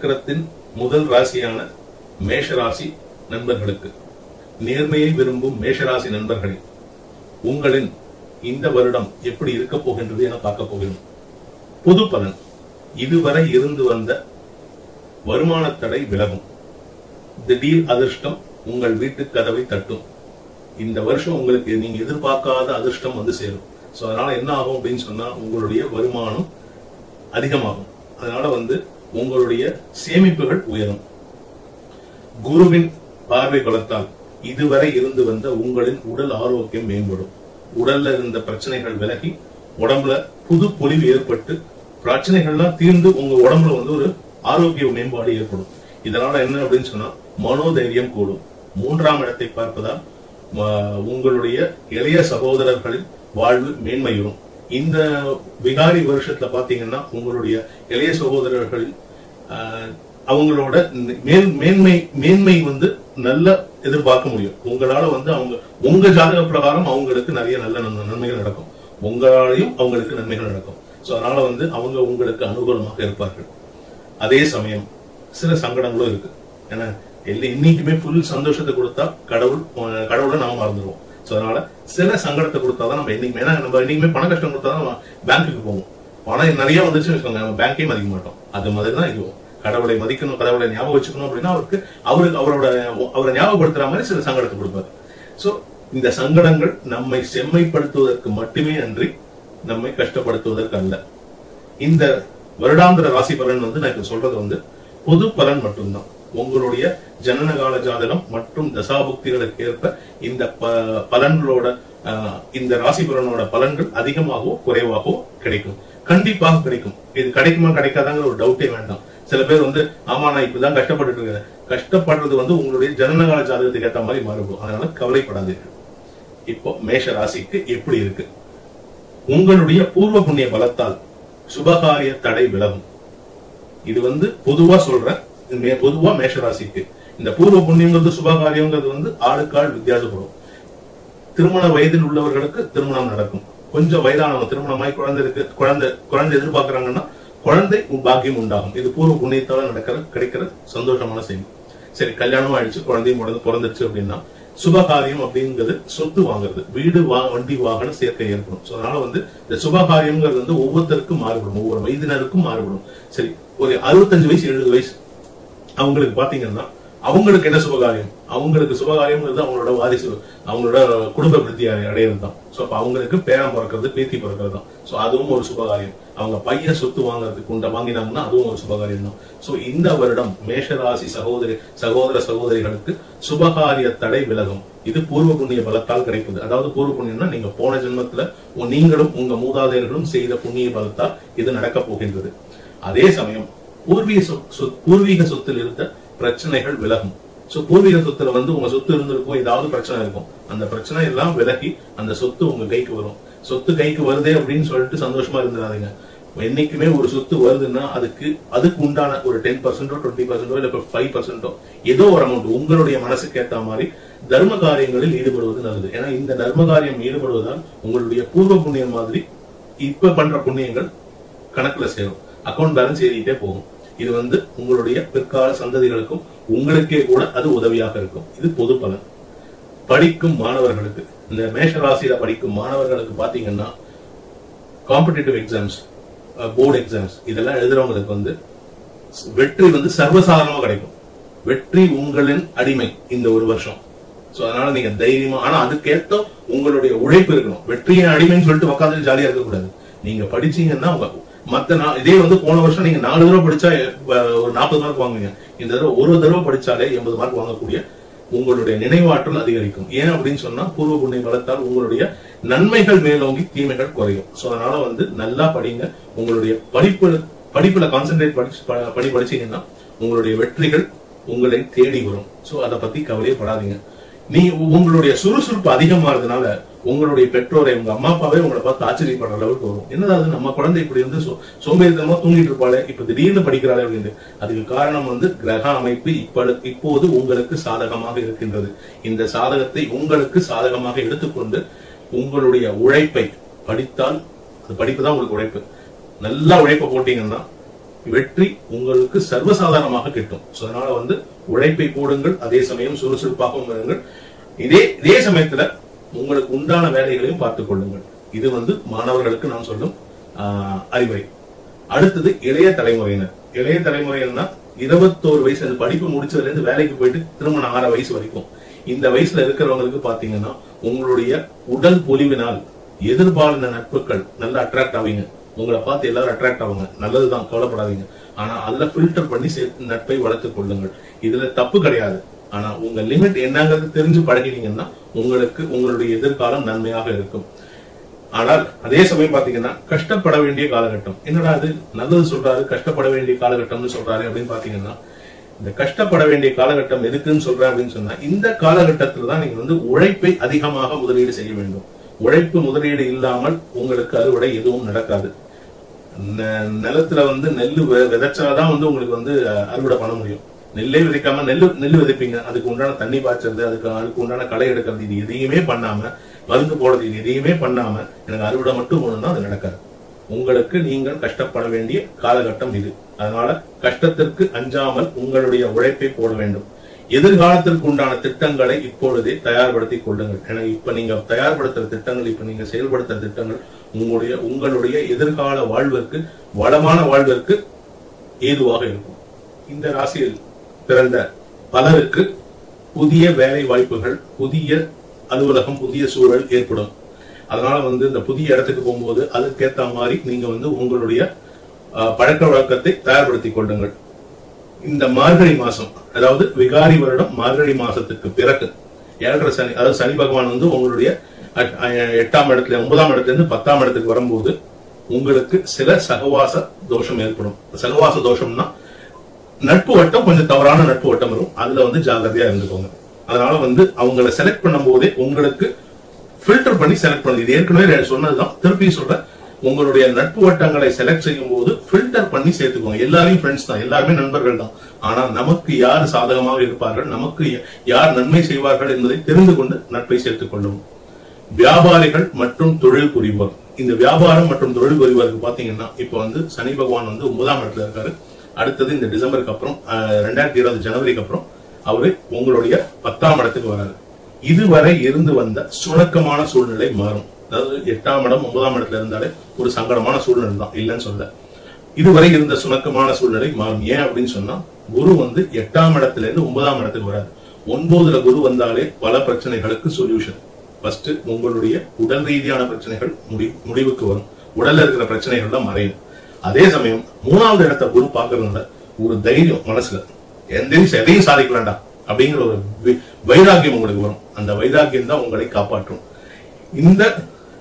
சக்கரத்தின் முதல் ராசியான மேஷராசி நண்பர்களுக்கு. நேர்மையை விரும்பும் மேஷராசி நண்பர்களே உங்களின் இந்த வருடம் எப்படி இருக்க போகின்றது என பார்க்க போகிறோம். பொது பலன். இதுவரை இருந்து வந்த வருமான தடை விலகும். திடீர் அதிர்ஷ்டம் உங்கள் வீட்டு கதவை தட்டும். இந்த வருஷம் உங்களுக்கு நீங்க எதிர்பார்க்காத அதிர்ஷ்டம் வந்து சேரும். சோ அதனால என்ன ஆகும் அப்படின்னு சொன்னா உங்களுடைய வருமானம் அதிகமாகும். அதனால வந்து உங்களுடைய சேமிப்புகள் உயரும். குருவின் பார்வை பலத்தால் இதுவரை இருந்து வந்த உங்களின் உடல் ஆரோக்கியம் மேம்படும். உடல்ல இருந்த பிரச்சனைகள் விலகி உடம்புல புது பொலிவு ஏற்பட்டு பிரச்சனைகள்லாம் தீர்ந்து உங்க உடம்புல வந்து ஒரு ஆரோக்கிய மேம்பாடு ஏற்படும். இதனால என்ன அப்படின்னு சொன்னா மனோதைரியம் கூடும். மூன்றாம் இடத்தை பார்ப்பதால் உங்களுடைய இளைய சகோதரர்களின் வாழ்வு மேன்மையுறும் இந்த விகாரி வருஷத்துல பாத்தீங்கன்னா உங்களுடைய இளைய சகோதரர்கள் ஆஹ், அவங்களோட மேல் மேன்மை மேன்மை வந்து நல்ல எதிர்பார்க்க முடியும். உங்களால வந்து அவங்க உங்க ஜாதக பிரகாரம் அவங்களுக்கு நிறைய நல்ல நன்மைகள் நடக்கும். உங்களாலையும் அவங்களுக்கு நன்மைகள் நடக்கும். சோ அதனால வந்து அவங்க உங்களுக்கு அனுகூலமாக இருப்பார்கள். அதே சமயம் சில சங்கடங்களும் இருக்கு. ஏன்னா இன்னைக்குமே ஃபுல் சந்தோஷத்தை கொடுத்தா கடவுள் கடவுளை நாம மறந்துடுவோம். ஸோ அதனால சில சங்கடத்தை கொடுத்தாதான் நம்ம என்னைக்குமே ஏன்னா நம்ம என்னைக்குமே பண கஷ்டம் கொடுத்தாதான் நம்ம பேங்க்குக்கு போவோம். பணம் நிறைய வந்துச்சுன்னு வச்சுக்கோங்க நம்ம பேங்கே மதிக்க மாட்டோம். அது மாதிரி தான் இதுவும் கடவுளை மதிக்கணும் கடவுளை ஞாபகம் வச்சுக்கணும் அப்படின்னா அவருக்கு அவருக்கு அவரோட அவரை ஞாபகப்படுத்துற மாதிரி சில சங்கடத்தை கொடுப்பாரு. சோ இந்த சங்கடங்கள் நம்மை செம்மைப்படுத்துவதற்கு மட்டுமே அன்றி நம்மை கஷ்டப்படுத்துவதற்கு அல்ல. இந்த வருடாந்திர ராசி பலன் வந்து நான் இப்ப சொல்றது வந்து பொது பலன் மட்டும்தான். உங்களுடைய ஜனனகால ஜாதகம் மற்றும் தசாபுக்திகளுக்கு ஏற்ப இந்த ப- பலன்களோட இந்த ராசி பலனோட பலன்கள் அதிகமாகவோ குறைவாகவோ கிடைக்கும். கண்டிப்பாக கிடைக்கும். இது கிடைக்குமா கிடைக்காதாங்கிற ஒரு டவுட்டே வேண்டாம். சில பேர் வந்து ஆமா நான் இப்படிதான் கஷ்டப்பட்டுட்டு இருக்கிறேன் கஷ்டப்படுறது வந்து உங்களுடைய ஜனனகால ஜாதகத்துக்கு ஏத்த மாதிரி மாறுபடும் அதனால கவலைப்படாதீர்கள். இப்போ மேஷ ராசிக்கு எப்படி இருக்கு? உங்களுடைய பூர்வ புண்ணிய பலத்தால் சுபகாரிய தடை விலகும். இது வந்து பொதுவா சொல்றேன் பொதுவா மேஷராசிக்கு. இந்த பூர்வ புண்ணியங்கிறது சுபகாரியங்கிறது வந்து ஆளுக்காள் வித்தியாசப்படும். திருமண வயதில் உள்ளவர்களுக்கு திருமணம் நடக்கும். கொஞ்சம் வயதானவங்க திருமணமாய் குழந்தை இருக்கு குழந்தை குழந்தை எதிர்பார்க்கறாங்கன்னா குழந்தை பாக்கியம் உண்டாகும். இது பூர்வ புண்ணியத்தால நடக்கிற கிடைக்கிற சந்தோஷமான செய்தி. சரி கல்யாணம் ஆயிடுச்சு குழந்தையும் பிறந்து பிறந்துச்சு அப்படின்னா சுபகாரியம் அப்படிங்கிறது சொத்து வாங்குறது. வீடு வா வண்டி வாகன சேர்க்கை ஏற்படும். ஸோ அதனால வந்து இந்த சுபகாரியம்ங்கிறது வந்து ஒவ்வொருத்தருக்கும் மாறுபடும். ஒவ்வொரு வயதினருக்கும் மாறுபடும். சரி ஒரு அறுபத்தஞ்சு வயசு எழுபது வயசு அவங்களுக்கு பாத்தீங்கன்னா அவங்களுக்கு என்ன சுபகாரியம்? அவங்களுக்கு சுபகாரியம்ங்கிறது அவங்களோட வாரிசு அவங்களோட குடும்ப விருத்தி அடையிறது தான் சோ அப்போ அவங்களுக்கு பேரம் பிறக்கிறது பேத்தி பிறக்கிறது தான் சோ அதுவும் ஒரு சுபகாரியம். அவங்க பையன் சொத்து வாங்குறதுக்கு உண்ட வாங்கினாங்கன்னா அதுவும் ஒரு சுபகாரியம் தான் சோ இந்த வருடம் மேஷராசி சகோதரி சகோதர சகோதரிகளுக்கு சுபகாரிய தடை விலகும். இது பூர்வ புண்ணிய பலத்தால் கிடைப்பது. அதாவது பூர்வ புண்ணியம்னா நீங்க போன ஜென்மத்துல நீங்களும் உங்க மூதாதையர்களும் செய்த புண்ணிய பலத்தால் இது நடக்கப் போகின்றது. அதே சமயம் பூர்வீக பூர்வீக சொத்தில் இருந்த பிரச்சனைகள் விலகும். சோ பூர்வீக சொத்துல வந்து உங்க சொத்து இருந்திருக்கும் ஏதாவது பிரச்சனை இருக்கும். அந்த பிரச்சனை எல்லாம் விலகி அந்த சொத்து உங்க கைக்கு வரும். சொத்து கைக்கு வருதே அப்படின்னு சொல்லிட்டு சந்தோஷமா இருந்துடாதீங்க. என்னைக்குமே ஒரு சொத்து வருதுன்னா அதுக்கு அதுக்கு உண்டான ஒரு டென் பர்சன்டோ டுவெண்ட்டி பர்சன்டோ இல்ல ஃபைவ் பர்சன்டோ ஏதோ ஒரு அமௌண்ட் உங்களுடைய மனசுக்கு ஏத்த மாதிரி தர்ம காரியங்களில் ஈடுபடுவது நல்லது. ஏன்னா இந்த தர்ம காரியம் ஈடுபடுவதால் உங்களுடைய பூர்வ புண்ணியம் மாதிரி இப்ப பண்ற புண்ணியங்கள் கணக்குல சேரும். அக்கௌண்ட் பேலன்ஸ் ஏறிட்டே போகும். இது வந்து உங்களுடைய பிற்கால சந்ததிகளுக்கும் உங்களுக்கே கூட அது உதவியாக இருக்கும். இது பொது பலன். படிக்கும் மாணவர்களுக்கு இந்த மேஷராசியில படிக்கும் மாணவர்களுக்கு பாத்தீங்கன்னா காம்படிட்டிவ் எக்ஸாம்ஸ் போர்டு எக்ஸாம்ஸ் இதெல்லாம் எழுதுறவங்களுக்கு வந்து வெற்றி வந்து சர்வசாதாரணமா கிடைக்கும். வெற்றி உங்களின் அடிமை இந்த ஒரு வருஷம். சோ அதனால நீங்க தைரியமா ஆனா அதுக்கேத்த உங்களுடைய உழைப்பு இருக்கணும். வெற்றியின் அடிமைன்னு சொல்லிட்டு உட்காந்து ஜாலியா இருக்கக்கூடாது. நீங்க படிச்சீங்கன்னா உங்க மத்த நா- இதே வந்து போன வருஷம் நீங்க நாலு தடவை படிச்சா ஒரு நாற்பது மார்க் வாங்குவீங்க இந்த தடவை ஒரு தடவை படிச்சாலே எண்பது மார்க் வாங்கக்கூடிய உங்களுடைய நினைவாற்றல் அதிகரிக்கும். ஏன் அப்படின்னு சொன்னா பூர்வ புண்ணிய பலத்தால் உங்களுடைய நன்மைகள் மேலோங்கி தீமைகள் குறையும். சோ அதனால வந்து நல்லா படிங்க. உங்களுடைய படிப்பு படிப்புல கான்சென்ட்ரேட் படிச்சு ப- படிச்சீங்கன்னா உங்களுடைய வெற்றிகள் உங்களை தேடி வரும். சோ அதை பத்தி கவலையே படாதீங்க நீ உங்களுடைய சுறுசுறுப்பு அதிகமாகிறதுனால உங்களுடைய பெற்றோரை உங்க அம்மா அப்பாவே உங்களை பார்த்து ஆச்சரியப்படுற அளவுக்கு வரும். என்னதாவது நம்ம குழந்தை இப்படி வந்து சோ- சோம்பேறித்தனமா தூங்கிட்டு இருப்பாளே இப்ப திடீர்னு படிக்கிறாளே அப்படின்னு அதுக்கு காரணம் வந்து கிரக அமைப்பு இப்ப இப்போது உங்களுக்கு சாதகமாக இருக்கின்றது. இந்த சாதகத்தை உங்களுக்கு சாதகமாக எடுத்துக்கொண்டு உங்களுடைய உழைப்பை படித்தால் அது படிப்பு தான் உங்களுக்கு உழைப்பு. நல்லா உழைப்பை போட்டீங்கன்னா வெற்றி உங்களுக்கு சர்வசாதாரணமாக கிட்டும். சோ அதனால வந்து உழைப்பை போடுங்கள் அதே சமயம் சுறுசுறுப்பாகவும் இருங்கள். இதே இதே சமயத்துல உங்களுக்கு உண்டான வேலைகளையும் பார்த்துக் கொள்ளுங்கள். இது வந்து மாணவர்களுக்கு நான் சொல்லும் அறிவுரை. அடுத்தது இளைய தலைமுறையினர். இளைய தலைமுறையினா இருபத்தோரு வயசு அது படிப்பு முடிச்சதுல இருந்து வேலைக்கு போயிட்டு திருமணம் ஆற வயசு வரைக்கும். இந்த வயசுல இருக்கிறவங்களுக்கு பாத்தீங்கன்னா உங்களுடைய உடல் பொலிவினால் எதிர்பாலின நட்புகள் நல்லா அட்ராக்ட் ஆவீங்க. உங்களை பார்த்து எல்லாரும் அட்ராக்ட் ஆவாங்க. நல்லதுதான் கவலைப்படாதீங்க. ஆனா அதுல ஃபில்டர் பண்ணி சேர்த்து நட்பை வளர்த்துக் கொள்ளுங்கள். இதுல தப்பு கிடையாது. ஆனா உங்க லிமிட் என்னங்கிறது தெரிஞ்சு பழகினீங்கன்னா உங்களுக்கு உங்களுடைய எதிர்காலம் நன்மையாக இருக்கும். ஆனால் அதே சமயம் பாத்தீங்கன்னா கஷ்டப்பட வேண்டிய காலகட்டம். என்னடா அது நல்லது சொல்றாரு கஷ்டப்பட வேண்டிய காலகட்டம்னு சொல்றாரு அப்படின்னு பாத்தீங்கன்னா இந்த கஷ்டப்பட வேண்டிய காலகட்டம் எதுக்குன்னு சொல்றேன் அப்படின்னு சொன்னா இந்த காலகட்டத்துல தான் நீங்க வந்து உழைப்பை அதிகமாக முதலீடு செய்ய வேண்டும். உழைப்பு முதலீடு இல்லாமல் உங்களுக்கு அறுவடை எதுவும் நடக்காது. நிலத்துல வந்து நெல்லு வெ- விதைச்சாதான் வந்து உங்களுக்கு வந்து அறுவடை பண்ண முடியும். நெல்லே விதைக்காம நெல் நெல் விதைப்பீங்க அதுக்கு உண்டான தண்ணி பாய்ச்சறது அதுக்கு அதுக்கு உண்டான களை எடுக்கிறது இது எதையுமே பண்ணாம மருந்து போடுறது இது எதையுமே பண்ணாம எனக்கு அறுவடை மட்டும் ஒண்ணுன்னா அது நடக்காது. உங்களுக்கு நீங்கள் கஷ்டப்பட வேண்டிய காலகட்டம் இது. அதனால கஷ்டத்திற்கு அஞ்சாமல் உங்களுடைய உழைப்பை போட வேண்டும். எதிர்காலத்திற்கு உண்டான திட்டங்களை இப்பொழுதே தயார்படுத்தி கொள்ளுங்கள். ஏன்னா இப்ப நீங்க தயார்படுத்துற திட்டங்கள் இப்ப நீங்க செயல்படுத்துற திட்டங்கள் உங்களுடைய உங்களுடைய எதிர்கால வாழ்விற்கு வளமான வாழ்விற்கு ஏதுவாக இருக்கும். இந்த ராசியில் பிறந்த பலருக்கு புதிய வேலை வாய்ப்புகள் புதிய அலுவலகம் புதிய சூழல் ஏற்படும். அதனால வந்து இந்த புதிய இடத்துக்கு போகும்போது அதுக்கேத்த மாதிரி நீங்க வந்து உங்களுடைய பழக்க வழக்கத்தை தயார்படுத்திக் கொள்ளுங்கள். இந்த மார்கழி மாசம் அதாவது விகாரி வருடம் மார்கழி மாசத்துக்கு பிறகு ஏழரை சனி அதாவது சனி பகவான் வந்து உங்களுடைய எட்டாம் இடத்துல ஒன்பதாம் இடத்துல இருந்து பத்தாம் இடத்துக்கு வரும்போது உங்களுக்கு சில சகவாச தோஷம் ஏற்படும். சகவாச தோஷம்னா நட்பு வட்டம் கொஞ்சம் தவறான நட்பு வட்டம் வரும். அதுல வந்து ஜாகிரதையா இருந்துக்கோங்க. அதனால வந்து அவங்கள செலக்ட் பண்ணும் போதே உங்களுக்கு ஃபில்டர் பண்ணி செலக்ட் பண்ணுது இது ஏற்கனவே சொன்னதுதான். திருப்பி சொல்றேன். உங்களுடைய நட்பு வட்டங்களை செலக்ட் செய்யும் போது ஃபில்டர் பண்ணி சேர்த்துக்கோங்க. எல்லாரையும் ஃப்ரெண்ட்ஸ் தான். எல்லாருமே நண்பர்கள் தான். ஆனா நமக்கு யார் சாதகமாக இருப்பார்கள்? நமக்கு யார் நன்மை செய்வார்கள் என்பதை தெரிந்து கொண்டு நட்பை சேர்த்துக் கொள்ளவும் வியாபாரிகள் மற்றும் தொழில் புரிவோர் இந்த வியாபாரம் மற்றும் தொழில் புரிவோருக்கு பாத்தீங்கன்னா இப்ப வந்து சனி பகவான் வந்து ஒன்பதாம் இடத்துல இருக்காரு. அடுத்தது இந்த டிசம்பருக்கு அப்புறம் ரெண்டாயிரத்தி இருபது ஜனவரிக்கு அப்புறம் அவரு உங்களுடைய பத்தாம் இடத்துக்கு வராரு. இதுவரை இருந்து வந்த சுணக்கமான சூழ்நிலை மாறும். அதாவது எட்டாம் இடம் ஒன்பதாம் இடத்துல இருந்தாலே ஒரு சங்கடமான சூழ்நிலை தான் இல்லைன்னு சொல்ல இதுவரை இருந்த சுணக்கமான சூழ்நிலை மாறும். ஏன் அப்படின்னு சொன்னா குரு வந்து எட்டாம் இடத்துல இருந்து ஒன்பதாம் இடத்துக்கு வராது ஒன்பதுல குரு வந்தாலே பல பிரச்சனைகளுக்கு சொல்யூஷன் ஃபர்ஸ்ட் உங்களுடைய உடல் ரீதியான பிரச்சனைகள் முடி முடிவுக்கு வரும். உடல்ல இருக்கிற பிரச்சனைகள்லாம் மறையும். அதே சமயம் மூணாவது இடத்த குரு பார்க்கறதுனால ஒரு தைரியம் மனசுல. எந்தையும் எதையும் சாதிக்க வேண்டாம் அப்படிங்கிற ஒரு வைராக்கியம் உங்களுக்கு வரும். அந்த வைராக்கியம் தான் உங்களை காப்பாற்றும். இந்த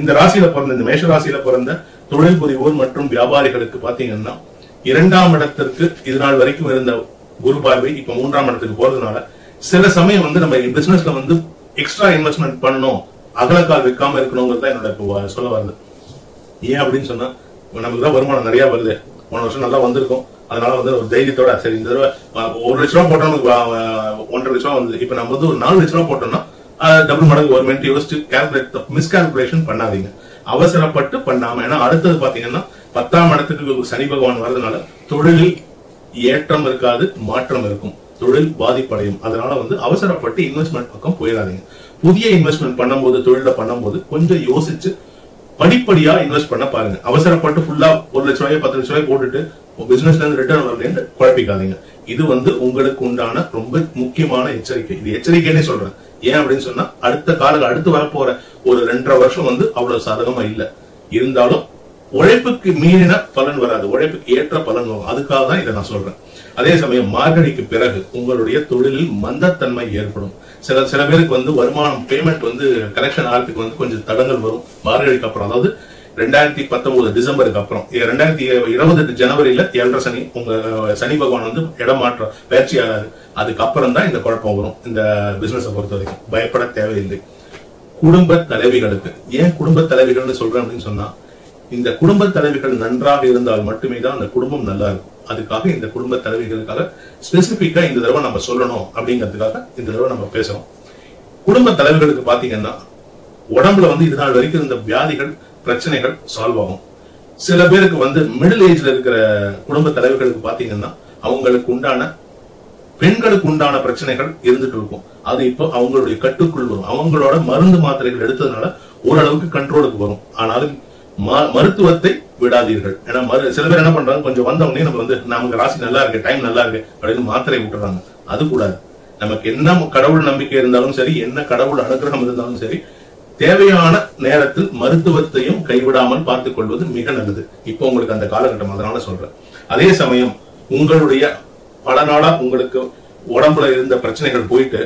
இந்த ராசியில பிறந்த இந்த மேஷ ராசியில பிறந்த தொழில் புரிவோர் மற்றும் வியாபாரிகளுக்கு பாத்தீங்கன்னா இரண்டாம் இடத்திற்கு இது நாள் வரைக்கும் இருந்த குரு பார்வை இப்ப மூன்றாம் இடத்துக்கு போறதுனால சில சமயம் வந்து நம்ம பிசினஸ்ல வந்து எக்ஸ்ட்ரா இன்வெஸ்ட்மெண்ட் பண்ணணும். அகலக்கால் விற்காம இருக்கணுங்கிறது தான் என்னோட இப்போ சொல்ல வருது ஏன் அப்படின்னு சொன்னா நமக்கு தான் வருமானம் நிறைய வருது. போன வருஷம் நல்லா வந்திருக்கும். அதனால வந்து ஒரு தைரியத்தோட சரி இந்த தடவை ஒரு லட்ச ரூபா போட்டோம் ஒன்றரை லட்ச ரூபா வந்து இப்ப நம்ம வந்து ஒரு நாலு லட்ச ரூபா போட்டோம்னா டபுள் மடங்கு ஒரு மினிட் யோசிச்சு கேல்குலேட் மிஸ்கால்குலேஷன் பண்ணாதீங்க. அவசரப்பட்டு பண்ணாம ஏன்னா அடுத்தது பாத்தீங்கன்னா பத்தாம் இடத்துக்கு சனி பகவான் வர்றதுனால தொழிலில் ஏற்றம் இருக்காது மாற்றம் இருக்கும். தொழில் பாதிப்படையும். அதனால வந்து அவசரப்பட்டு இன்வெஸ்ட்மெண்ட் பக்கம் போயிடாதீங்க. புதிய இன்வெஸ்ட்மெண்ட் பண்ணும்போது தொழில பண்ணும்போது கொஞ்சம் யோசிச்சு படிப்படியா இன்வெஸ்ட் பண்ண பாருங்க. அவசரப்பட்டு ஃபுல்லா ஒரு லட்ச ரூபாய் பத்து லட்ச ரூபாய் போட்டுட்டு பிசினஸ்ல இருந்து ரிட்டர்ன் வரலன்னு குழப்பிக்காதீங்க. இது வந்து உங்களுக்கு உண்டான ரொம்ப முக்கியமான எச்சரிக்கை. இது எச்சரிக்கைன்னே சொல்றேன். ஏன் அப்படின்னு சொன்னா அடுத்த கால அடுத்து வரப்போற ஒரு ரெண்டரை வருஷம் வந்து அவ்வளவு சாதகமா இல்ல. இருந்தாலும் உழைப்புக்கு மீறின பலன் வராது. உழைப்புக்கு ஏற்ற பலன் வரும். அதுக்காக தான் இதை நான் சொல்றேன். அதே சமயம் மார்கழிக்கு பிறகு உங்களுடைய தொழிலில் மந்தத்தன்மை ஏற்படும். சில சில பேருக்கு வந்து வருமானம் பேமெண்ட் வந்து கலெக்ஷன் ஆகிறதுக்கு வந்து கொஞ்சம் தடங்கள் வரும். மார்கழிக்கு அப்புறம் அதாவது ரெண்டாயிரத்தி பத்தொன்பது டிசம்பருக்கு அப்புறம். ரெண்டாயிரத்தி இருபது ஜனவரியில ஏழரை சனி உங்க சனி பகவான் வந்து இடம் மாற்ற பயிற்சி ஆகாது அதுக்கப்புறம் தான் இந்த குழப்பம் வரும் இந்த பிசினஸை பொறுத்த வரைக்கும். பயப்பட தேவையில்லை. குடும்ப தலைவிகளுக்கு ஏன் குடும்ப தலைவிகள்னு சொல்றேன் அப்படின்னு சொன்னா இந்த குடும்ப தலைவிகள் நன்றாக இருந்தால் மட்டுமே தான் அந்த குடும்பம் நல்லா இருக்கும். அதுக்காக இந்த குடும்ப தலைவிகளுக்காக ஸ்பெசிபிக்கா இந்த தடவை நம்ம சொல்லணும் அப்படிங்கிறதுக்காக இந்த தடவை நம்ம பேசுறோம். குடும்ப தலைவர்களுக்கு பாத்தீங்கன்னா உடம்புல வந்து இது நாள் வரைக்கும் இந்த வியாதிகள் பிரச்சனைகள் சால்வ் ஆகும். சில பேருக்கு வந்து மிடில் ஏஜ்ல இருக்கிற குடும்ப தலைவர்களுக்கு பாத்தீங்கன்னா அவங்களுக்கு உண்டான பெண்களுக்கு உண்டான பிரச்சனைகள் இருந்துட்டு இருக்கும். அது இப்போ அவங்களுடைய கட்டுக்குள் வரும். அவங்களோட மருந்து மாத்திரைகள் எடுத்ததுனால ஓரளவுக்கு கண்ட்ரோலுக்கு வரும். ஆனாலும் ம- மருத்துவத்தை விடாதீர்கள். ஏன்னா சில பேர் என்ன பண்றாங்க கொஞ்சம் வந்த உடனே நம்ம வந்து நமக்கு ராசி நல்லா இருக்கு டைம் நல்லா இருக்கு அப்படின்னு மாத்திரை விட்டுறாங்க அது கூடாது. நமக்கு என்ன கடவுள் நம்பிக்கை இருந்தாலும் சரி என்ன கடவுள் அனுகிரகம் இருந்தாலும் சரி தேவையான நேரத்தில் மருத்துவத்தையும் கைவிடாமல் பார்த்துக் கொள்வது மிக நல்லது. இப்போ உங்களுக்கு அந்த காலகட்டம் அதனால சொல்றேன். அதே சமயம் உங்களுடைய பல நாளா உங்களுக்கு உடம்புல இருந்த பிரச்சனைகள் போயிட்டு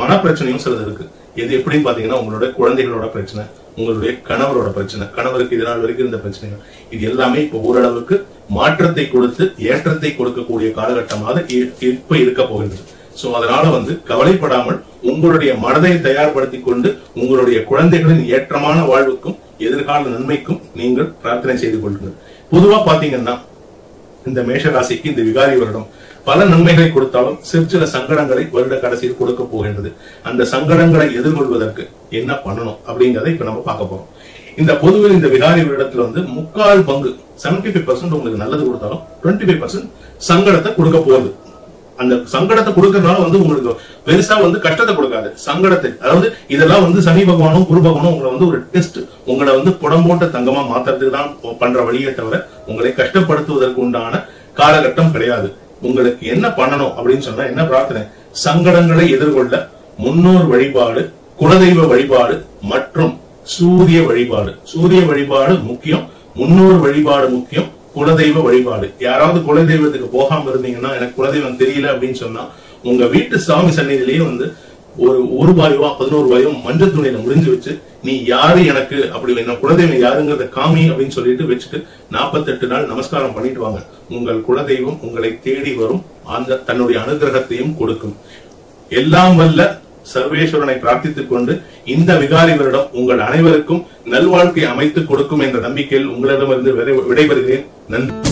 மன பிரச்சனையும் சிலது இருக்கு. இது எப்படின்னு பாத்தீங்கன்னா உங்களோட குழந்தைகளோட பிரச்சனை உங்களுடைய கணவரோட பிரச்சனை கணவருக்கு இது வரைக்கும் இருந்த பிரச்சனைகள். இது எல்லாமே இப்போ ஓரளவுக்கு மாற்றத்தை கொடுத்து ஏற்றத்தை கொடுக்கக்கூடிய காலகட்டமாக இப்ப இருக்க போகின்றது. சோ அதனால வந்து கவலைப்படாமல் உங்களுடைய மனதை தயார்படுத்திக் கொண்டு உங்களுடைய குழந்தைகளின் ஏற்றமான வாழ்வுக்கும் எதிர்கால நன்மைக்கும் நீங்கள் பிரார்த்தனை செய்து கொள்ளுங்கள். பொதுவா பாத்தீங்கன்னா இந்த மேஷ ராசிக்கு இந்த விகாரி வருடம் பல நன்மைகளை கொடுத்தாலும் சிறு சில சங்கடங்களை வருட கடைசியில் கொடுக்க போகின்றது. அந்த சங்கடங்களை எதிர்கொள்வதற்கு என்ன பண்ணணும் அப்படிங்கறதை இப்ப நம்ம பார்க்க போறோம். இந்த பொதுவில் இந்த விகாரி வருடத்துல வந்து முக்கால் பங்கு 75% ஃபைவ் பர்சன்ட் உங்களுக்கு நல்லது கொடுத்தாலும் 25% ஃபைவ் பர்சன்ட் சங்கடத்தை கொடுக்க போகுது அந்த சங்கடத்தை கொடுக்கறதுனால வந்து உங்களுக்கு பெருசா வந்து கஷ்டத்தை கொடுக்காது. சங்கடத்தை அதாவது இதெல்லாம் வந்து சனி பகவானும் குரு பகவானும் உங்களை வந்து ஒரு டெஸ்ட் உங்களை வந்து புடம்போட்ட தங்கமா மாத்துறதுக்கு தான் பண்ற வழியே தவிர உங்களை கஷ்டப்படுத்துவதற்கு உண்டான காலகட்டம் கிடையாது. உங்களுக்கு என்ன பண்ணணும் அப்படின்னு சொன்னா என்ன பிரார்த்தனை? சங்கடங்களை எதிர்கொள்ள முன்னோர் வழிபாடு குலதெய்வ வழிபாடு மற்றும் சூரிய வழிபாடு. சூரிய வழிபாடு முக்கியம் முன்னோர் வழிபாடு முக்கியம் குலதெய்வ வழிபாடு. யாராவது குலதெய்வத்துக்கு போகாம இருந்தீங்கன்னா எனக்கு குலதெய்வம் தெரியல அப்படின்னு சொன்னா உங்க வீட்டு சாமி சன்னிதிலேயே வந்து ஒரு ஒரு ரூபாயோ பதினோரு ரூபாயோ மஞ்சள் துணியில முடிஞ்சு வச்சு நீ யாரு எனக்கு? அப்படி என்ன குலதெய்வம் யாருங்கிறத காமி அப்படின்னு சொல்லிட்டு வச்சுட்டு நாற்பத்தெட்டு நாள் நமஸ்காரம் பண்ணிட்டு வாங்க. உங்கள் குலதெய்வம் உங்களை தேடி வரும். அந்த தன்னுடைய அனுகிரகத்தையும் கொடுக்கும். எல்லாம் வல்ல சர்வேஸ்வரனை பிரார்த்தித்துக் கொண்டு இந்த விகாரி வருடம் உங்கள் அனைவருக்கும் நல்வாழ்க்கை அமைத்துக் கொடுக்கும் என்ற நம்பிக்கையில் உங்களிடமிருந்து விடை- விடைபெறுகிறேன். நன்றி.